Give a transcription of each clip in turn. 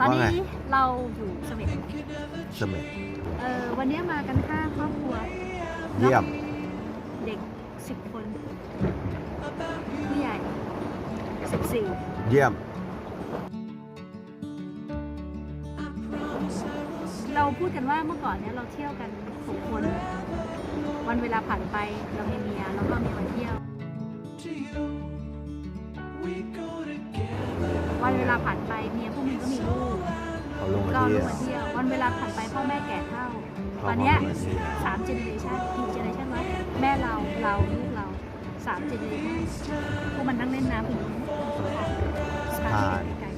ตอนว่าไง นี้เราอยู่เสม็ดเสม็ดเออวันนี้มากันห้าครอบครัวเยี่ยม เด็กสิบคนผู้ใหญ่สิบสี่เยี่ยม เราพูดกันว่าเมื่อก่อนเนี่ยเราเที่ยวกันหกคน วันเวลาผ่านไปเรามีเมียเราก็มีวันเที่ยว วันเวลาผ่านไปเมียพวกมึงก็มีลูกก็ลงมาเที่ยววันเวลาผ่านไปพ่อแม่แก่เท่าตอนนี้สามเจเนเรชันกี่เจเนเรชันวะแม่เราเราลูกเราสามเจเนเรชันพวกมันนั่งเล่นน้ำอยู่สะพานไกล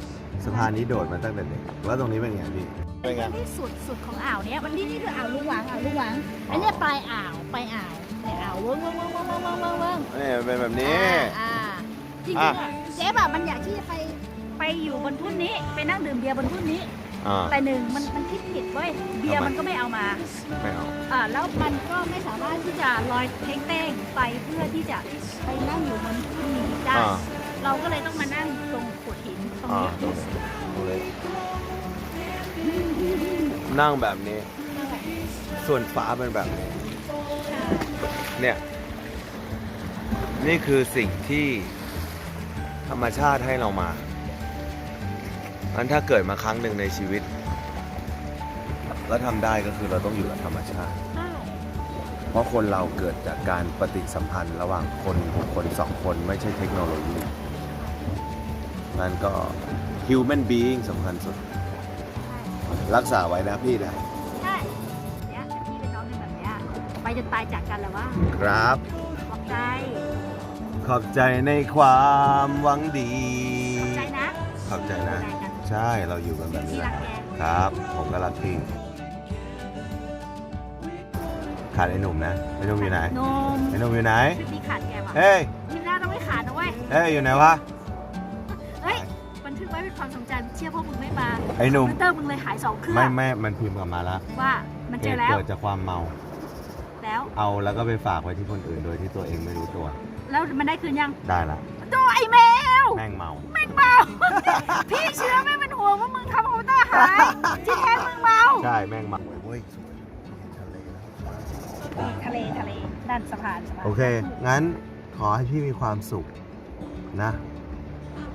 สะพานนี้โดดมาตั้งแต่เด็กแล้ตรงนี้เป็นไงพี่เป็นไงที่สุดสุดของอ่าวเนี้ยมันนี่นี่คืออ่าวลูกหวังอ่าวลูกหวังอันเนี้ยปลายอ่าวปลายอ่าวในอ่าวเวิ้งเวิ้งเวิ้งเวิ้งเวิ้งเวิ้งเวิ้ง นี่เป็นแบบนี้ อ่าจริงๆอะเจ๊แบบมันอยากที่จะไป ไปอยู่บนทุ่นนี้ ไปนั่งดื่มเบียร์บนทุ่นนี้ อ่า แต่หนึ่งมันมันคิดผิดเว้ยเบียร์ทำไมมันก็ไม่เอามาไม่เอา อ่าแล้วมันก็ไม่สามารถที่จะลอยเท้งเต้งไปเพื่อที่จะไปนั่งอยู่บนทุ่นนี้ได้อ่า เราก็เลยต้องมานั่งตรงโขดหินตรงอ่านี้ดูเลยนั่งแบบนี้ส่วนฟ้าเป็นแบบนี้เนี่ย นี่คือสิ่งที่ธรรมชาติให้เรามา อันถ้าเกิดมาครั้งหนึ่งในชีวิต แล้วทำได้ก็คือเราต้องอยู่กับธรรมชาติ ใช่เพราะคนเราเกิดจากการปฏิสัมพันธ์ระหว่างคนบุคคลสองคนไม่ใช่เทคโนโลยีนั่นก็ human being สำคัญสุด รักษาไว้นะพี่นะใช่เนี่ยพี่เป็นน้องกันแบบเนี้ยไปจนตายจากกันแล้วว่าครับ ขอบใจ ขอบใจในความหวังดี ขอบใจนะขอบใจนะดูแลกัน ใช่เราอยู่กันแบบนี้พี่แหรัละกแกครับ ผมก็รักพี่ขาดไอ้หนุ่มนะไอ้หนุ่มอยู่ไหนนมไอ้หนุ่มอยู่ไหนทริปนี้ขาดแกว่ะเฮ้ยทริปหน้าต้องไม่ขาดนะเว้ยเฮ้ยอยู่ไหนวะเฮ้ยบันทึกไว้เป็นความทรงจำเชื่อพวกมึงไม่มาไอ้หนุ่มคอมพิวเตอร์มึงเลยหายสองเครื่องไม่ไม่มันพิมพ์กลับมาแล้วว่ามันเจอเหตุแล้วเกิดจากความเมาแล้วเอาแล้วก็ไปฝากไว้ที่คนอื่นโดยที่ตัวเองไม่รู้ตัว แล้วมันได้คืนยังได้ละตัวไอ้แมวแม่งเมาแม่งเมาพี่เชื่อไม่ เป็นห่วงว่ามึงทำคอมพิวเตอร์หายที่แท้มึงเมาใช่แม่งเมาเว้ยสวยทะเลแล้วทะเลทะเลด้านสะพานสะพานโอเค งั้นขอให้พี่มีความสุขนะ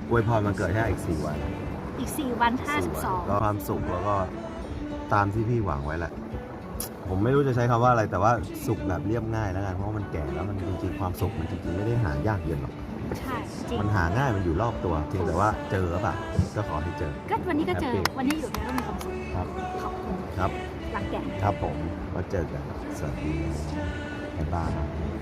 อวยพรมันเกิดแค่อีกสี่วันอีก4วันสี่วันก็52ความสุขแล้วก็ตามที่พี่หวังไว้แหละผมไม่รู้จะใช้คำว่าอะไรแต่ว่าสุขแบบเรียบง่ายแล้วกันเพราะว่ามันแก่แล้วมันจริงๆความสุขมันจริงๆไม่ได้หายากเย็นหรอก ใช่จริงมันหาง่ายมันอยู่รอบตัวเพียงแต่ว่าเจอหรือเปล่ะก็ขอให้เจอ ก็วันนี้ก็เจอ Happy วันนี้อยู่แค่ก็มีความสุขครับ ขอบคุณครับ รักแก ครับผมก็เจอกันสวัสดีบ๊ายบาย